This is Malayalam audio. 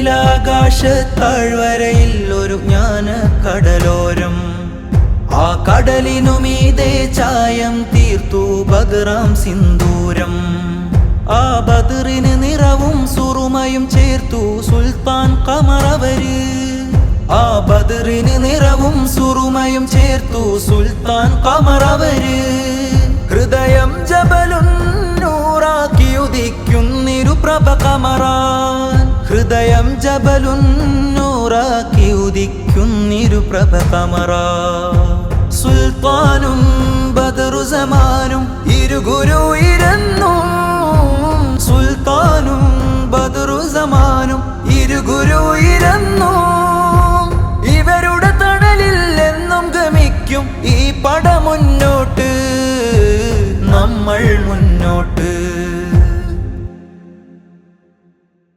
നീലാകാശ താഴ്വരയിൽ ഒരു ജ്ഞാന കടലോരം ആ കടലിനു മീതെ ചായം തീർത്തു ബദറാം സിന്ദൂരം. ആ ബദറിന് നിറവും സുറുമയും ചേർത്തു സുൽത്താൻ കമറവര് ആ ബദറിന് നിറവും സുറുമയും ചേർത്തു സുൽത്താൻ കമറവര് ഹൃദയം ജബലും നൂറാക്കി ഉദിക്കുന്നിരു പ്രഭ കമറാൻ ഹൃദയം ജബലുൻ നൂറാക്കി ഉദിക്കുന്നിരു പ്രഭ തമറ. സുൽത്താനും ബദറുസമാനും ഇരുഗുരു ഇരുന്നു. സുൽത്താനും ബദറുസമാനും ഇരുഗുരു ഇരുന്നു. ഇവരുടെ തണലിൽ എന്നും ഗമിക്കും ഈ പട മുന്നോട്ട്. നമ്മൾ മുന്നോട്ട്.